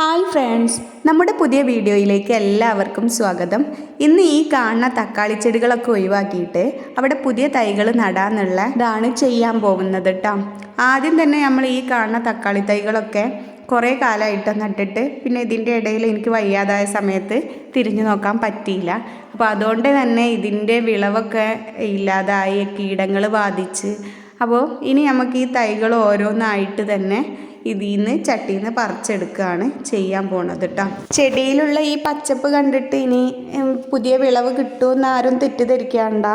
Hi friends നമ്മുടെ പുതിയ വീഡിയോയിലേക്ക് എല്ലാവർക്കും സ്വാഗതം. ഇന്ന് ഈ കാണുന്ന തക്കാളി ചെടികളൊക്കെ ഒഴിവാക്കിയിട്ട് അവിടെ പുതിയ തൈകൾ നടാന്നുള്ള ഇതാണ് ചെയ്യാൻ പോകുന്നത് കേട്ടോ ആദ്യം തന്നെ നമ്മൾ ഈ കാണുന്ന തക്കാളി തൈകളൊക്കെ കുറേ കാലമായിട്ട് നട്ടിട്ട് പിന്നെ ഇതിന്റെ ഇടയിൽ എനിക്ക് വയ്യാതായ സമയത്ത് തിരിഞ്ഞു നോക്കാൻ പറ്റിയില്ല. അപ്പോൾ അതുകൊണ്ട് തന്നെ ഇതിന്റെ വിളവൊക്കെ ഇല്ലാതായി കീടങ്ങൾ ബാധിച്ച്. അപ്പോൾ ഇനി നമുക്ക് ഈ തൈകൾ ഓരോന്നായിട്ട് തന്നെ ഇതിൽ നിന്ന് ചട്ടിയിൽ നിന്ന് പറിച്ചെടുക്കുകയാണ് ചെയ്യാൻ പോണത് കേട്ടോ ചെടിയിലുള്ള ഈ പച്ചപ്പ് കണ്ടിട്ട് ഇനി പുതിയ വിളവ് കിട്ടുമെന്ന് ആരും തെറ്റിദ്ധരിക്കണ്ട.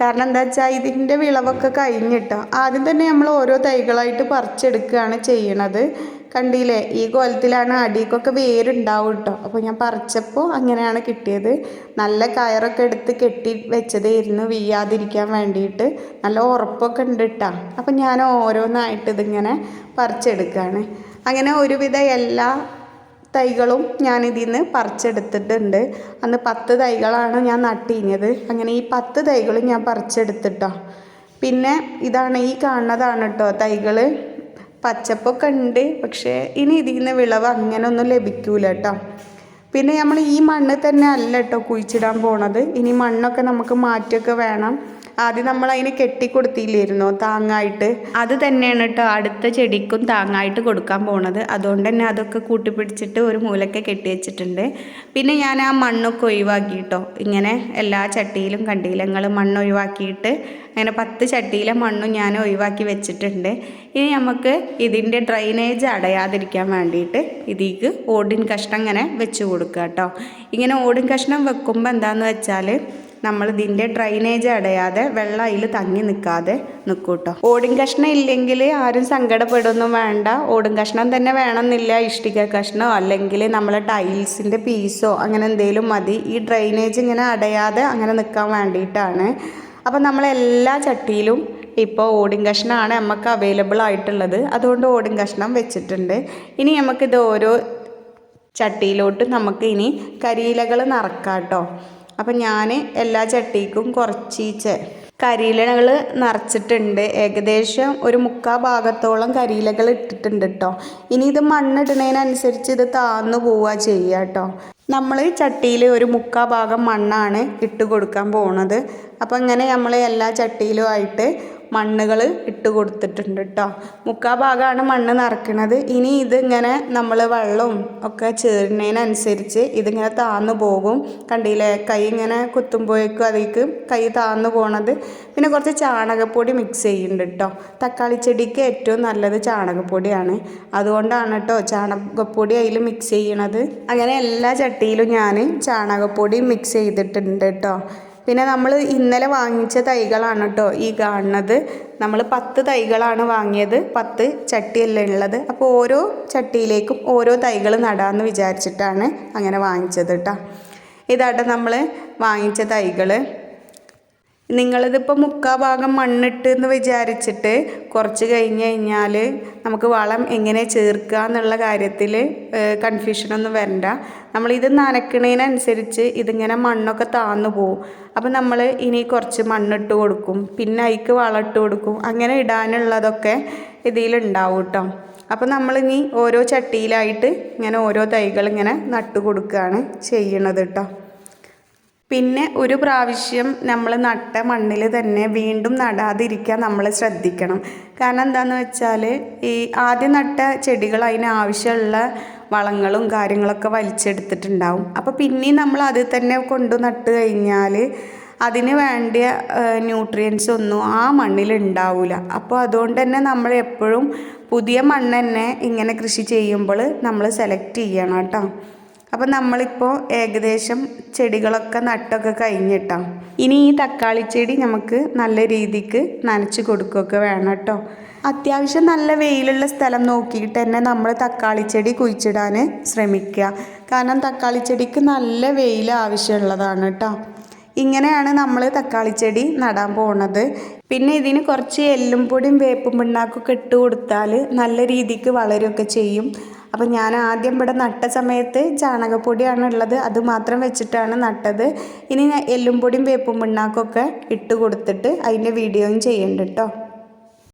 കാരണം എന്താ വെച്ചാൽ ഇതിന്റെ വിളവൊക്കെ കഴിഞ്ഞിട്ടോ. ആദ്യം തന്നെ നമ്മൾ ഓരോ തൈകളായിട്ട് പറിച്ചെടുക്കുകയാണ് ചെയ്യണത്. കണ്ടില്ലേ ഈ കൊലത്തിലാണ് അടിക്കൊക്കെ വേരുണ്ടാവും കേട്ടോ അപ്പോൾ ഞാൻ പറിച്ചപ്പോൾ അങ്ങനെയാണ് കിട്ടിയത്. നല്ല കയറൊക്കെ എടുത്ത് കെട്ടി വെച്ചതായിരുന്നു വീയാതിരിക്കാൻ വേണ്ടിയിട്ട്. നല്ല ഉറപ്പൊക്കെ ഉണ്ട് കേട്ടോ അപ്പം ഞാൻ ഓരോന്നായിട്ട് ഇതിങ്ങനെ പറിച്ചെടുക്കുകയാണ് അങ്ങനെ ഒരുവിധ എല്ലാ തൈകളും ഞാൻ ഇതിൽ നിന്ന് പറിച്ചെടുത്തിട്ടുണ്ട്. അന്ന് പത്ത് തൈകളാണ് ഞാൻ നട്ടിഞ്ഞത്. അങ്ങനെ ഈ പത്ത് തൈകളും ഞാൻ പറിച്ചെടുത്തിട്ടോ പിന്നെ ഇതാണ് ഈ കാണുന്നതാണ് കേട്ടോ തൈകൾ പച്ചപ്പൊക്കെ ഉണ്ട് പക്ഷേ ഇനി ഇതിൽ നിന്ന് വിളവ് അങ്ങനെ ഒന്നും ലഭിക്കൂല കേട്ടോ പിന്നെ നമ്മൾ ഈ മണ്ണ് തന്നെ അല്ല കേട്ടോ കുഴിച്ചിടാൻ പോണത്. ഇനി മണ്ണൊക്കെ നമുക്ക് മാറ്റിയൊക്കെ വേണം. ആദ്യം നമ്മൾ അതിന് കെട്ടിക്കൊടുത്തില്ലായിരുന്നോ താങ്ങായിട്ട്? അത് തന്നെയാണ് കേട്ടോ അടുത്ത ചെടിക്കും താങ്ങായിട്ട് കൊടുക്കാൻ പോണത്. അതുകൊണ്ട് തന്നെ അതൊക്കെ കൂട്ടിപ്പിടിച്ചിട്ട് ഒരു മൂലക്കെ കെട്ടി വെച്ചിട്ടുണ്ട്. പിന്നെ ഞാൻ ആ മണ്ണൊക്കെ ഒഴിവാക്കി കേട്ടോ ഇങ്ങനെ എല്ലാ ചട്ടിയിലും കണ്ടിയിലങ്ങൾ മണ്ണ് ഒഴിവാക്കിയിട്ട് അങ്ങനെ പത്ത് ചട്ടിയിലെ മണ്ണും ഞാൻ ഒഴിവാക്കി വെച്ചിട്ടുണ്ട്. ഇനി നമുക്ക് ഇതിന്റെ ഡ്രൈനേജ് അടയാതിരിക്കാൻ വേണ്ടിയിട്ട് ഇതിക്ക് ഓടിൻ കഷ്ണം ഇങ്ങനെ വെച്ച് കൊടുക്കുക കേട്ടോ ഇങ്ങനെ ഓടിൻ കഷ്ണം വെക്കുമ്പോൾ എന്താണെന്ന് വെച്ചാൽ നമ്മൾ ഇതിന്റെ ഡ്രൈനേജ് അടയാതെ വെള്ളം അതിൽ തങ്ങി നിൽക്കാതെ നിൽക്കും കേട്ടോ ഓടും കഷ്ണം ഇല്ലെങ്കിൽ ആരും സങ്കടപ്പെടുന്നു വേണ്ട. ഓടും കഷ്ണം തന്നെ വേണമെന്നില്ല ഇഷ്ടിക കഷ്ണോ അല്ലെങ്കിൽ നമ്മളെ ടൈൽസിന്റെ പീസോ അങ്ങനെ എന്തെങ്കിലും മതി. ഈ ഡ്രൈനേജ് ഇങ്ങനെ അടയാതെ അങ്ങനെ നിൽക്കാൻ വേണ്ടിയിട്ടാണ്. അപ്പം നമ്മളെല്ലാ ചട്ടിയിലും ഇപ്പോൾ ഓടിൻ കഷ്ണമാണ് നമുക്ക് അവൈലബിൾ ആയിട്ടുള്ളത്. അതുകൊണ്ട് ഓടിൻ കഷ്ണം വെച്ചിട്ടുണ്ട്. ഇനി നമുക്കിത് ഓരോ ചട്ടിയിലോട്ട് നമുക്ക് ഇനി കരിയിലകൾ നിറക്കാം കേട്ടോ അപ്പം ഞാൻ എല്ലാ ചട്ടിക്കും കുറച്ചീച്ച് കരിയിലകൾ നിറച്ചിട്ടുണ്ട്. ഏകദേശം ഒരു മുക്കാ ഭാഗത്തോളം കരിയിലകൾ ഇട്ടിട്ടുണ്ട് കേട്ടോ ഇനി ഇത് മണ്ണിടുന്നതിനനുസരിച്ച് ഇത് താന്നു പോവുക ചെയ്യുക കേട്ടോ നമ്മൾ ചട്ടിയിൽ ഒരു മുക്കാ ഭാഗം മണ്ണാണ് ഇട്ട് കൊടുക്കാൻ പോണത്. അപ്പം അങ്ങനെ നമ്മൾ എല്ലാ ചട്ടിയിലും ആയിട്ട് മണ്ണുകൾ ഇട്ട് കൊടുത്തിട്ടുണ്ട് കേട്ടോ മുക്കാ ഭാഗമാണ് മണ്ണ് നിറയ്ക്കണത് ഇനി ഇതിങ്ങനെ നമ്മൾ വെള്ളവും ഒക്കെ ചേരുന്നതിനനുസരിച്ച് ഇതിങ്ങനെ താന്നു പോകും. കണ്ടില്ലേ? കൈ ഇങ്ങനെ കുത്തുമ്പോഴേക്കും അതിലേക്ക് കൈ താന്നു പോണത്. പിന്നെ കുറച്ച് ചാണകപ്പൊടി മിക്സ് ചെയ്യുന്നുണ്ട് കേട്ടോ തക്കാളി ചെടിക്ക് ഏറ്റവും നല്ലത് ചാണകപ്പൊടിയാണ്. അതുകൊണ്ടാണ് കേട്ടോ ചാണകപ്പൊടി അതിൽ മിക്സ് ചെയ്യണത്. അങ്ങനെ എല്ലാ ചട്ടിയിലും ഞാൻ ചാണകപ്പൊടി മിക്സ് ചെയ്തിട്ടുണ്ട് കേട്ടോ പിന്നെ നമ്മൾ ഇന്നലെ വാങ്ങിച്ച തൈകളാണ് കേട്ടോ ഈ കാണുന്നത്. നമ്മൾ പത്ത് തൈകളാണ് വാങ്ങിയത്. പത്ത് ചട്ടിയല്ലേ ഉള്ളത്. അപ്പോൾ ഓരോ ചട്ടിയിലേക്കും ഓരോ തൈകൾ നടാമെന്ന് വിചാരിച്ചിട്ടാണ് അങ്ങനെ വാങ്ങിച്ചത് കേട്ടോ. ഇതാട്ടോ നമ്മൾ വാങ്ങിച്ച തൈകൾ. നിങ്ങളിതിപ്പോൾ മുക്കാ ഭാഗം മണ്ണിട്ട് എന്ന് വിചാരിച്ചിട്ട് കുറച്ച് കഴിഞ്ഞ് കഴിഞ്ഞാൽ നമുക്ക് വളം എങ്ങനെ ചേർക്കുക എന്നുള്ള കാര്യത്തിൽ കൺഫ്യൂഷനൊന്നും വരണ്ട. നമ്മളിത് നനക്കണതിനനുസരിച്ച് ഇതിങ്ങനെ മണ്ണൊക്കെ താന്നു പോവും. അപ്പം നമ്മൾ ഇനി കുറച്ച് മണ്ണിട്ട് കൊടുക്കും. പിന്നെ അതിക്ക് വളം ഇട്ട് കൊടുക്കും. അങ്ങനെ ഇടാനുള്ളതൊക്കെ ഇതിലുണ്ടാവും കേട്ടോ അപ്പം നമ്മളിനി ഓരോ ചട്ടിയിലായിട്ട് ഇങ്ങനെ ഓരോ തൈകൾ ഇങ്ങനെ നട്ടു കൊടുക്കുകയാണ് ചെയ്യണത് കേട്ടോ പിന്നെ ഒരു പ്രാവശ്യം നമ്മൾ നട്ട മണ്ണിൽ തന്നെ വീണ്ടും നടാതിരിക്കാൻ നമ്മൾ ശ്രദ്ധിക്കണം. കാരണം എന്താണെന്ന് വെച്ചാൽ ഈ ആദ്യം നട്ട ചെടികൾ അതിന് ആവശ്യമുള്ള വളങ്ങളും കാര്യങ്ങളൊക്കെ വലിച്ചെടുത്തിട്ടുണ്ടാവും. അപ്പോൾ പിന്നെയും നമ്മൾ അത് തന്നെ കൊണ്ടു നട്ട് കഴിഞ്ഞാൽ അതിന് വേണ്ടിയ ന്യൂട്രിയൻസ് ഒന്നും ആ മണ്ണിൽ ഉണ്ടാവില്ല അപ്പോൾ അതുകൊണ്ട് തന്നെ നമ്മൾ എപ്പോഴും പുതിയ മണ്ണ് തന്നെ ഇങ്ങനെ കൃഷി ചെയ്യുമ്പോൾ നമ്മൾ സെലക്ട് ചെയ്യണം കേട്ടോ. അപ്പം നമ്മളിപ്പോൾ ഏകദേശം ചെടികളൊക്കെ നട്ടൊക്കെ കഴിഞ്ഞിട്ടോ. ഇനി ഈ തക്കാളി ചെടി നമുക്ക് നല്ല രീതിക്ക് നനച്ച് കൊടുക്കുകയൊക്കെ വേണം കേട്ടോ. അത്യാവശ്യം നല്ല വെയിലുള്ള സ്ഥലം നോക്കിയിട്ട് തന്നെ നമ്മൾ തക്കാളി ചെടി കുഴിച്ചിടാൻ ശ്രമിക്കുക. കാരണം തക്കാളി ചെടിക്ക് നല്ല വെയിൽ ആവശ്യമുള്ളതാണ് കേട്ടോ. ഇങ്ങനെയാണ് നമ്മൾ തക്കാളി ചെടി നടാൻ പോണത്. പിന്നെ ഇതിന് കുറച്ച് എല്ലും പൊടിയും വേപ്പും പിണ്ണാക്കൊക്കെ ഇട്ട് കൊടുത്താൽ നല്ല രീതിക്ക് വളരുകയൊക്കെ ചെയ്യും. അപ്പം ഞാൻ ആദ്യം ഇവിടെ നട്ട സമയത്ത് ചാണകപ്പൊടിയാണ് ഉള്ളത്. അത് മാത്രം വെച്ചിട്ടാണ് നട്ടത്. ഇനി ഞാൻ എല്ലും പൊടിയും വേപ്പും പിണ്ണാക്കൊക്കെ ഇട്ട് കൊടുത്തിട്ട് അതിന്റെ വീഡിയോയും ചെയ്യുന്നുണ്ട് കേട്ടോ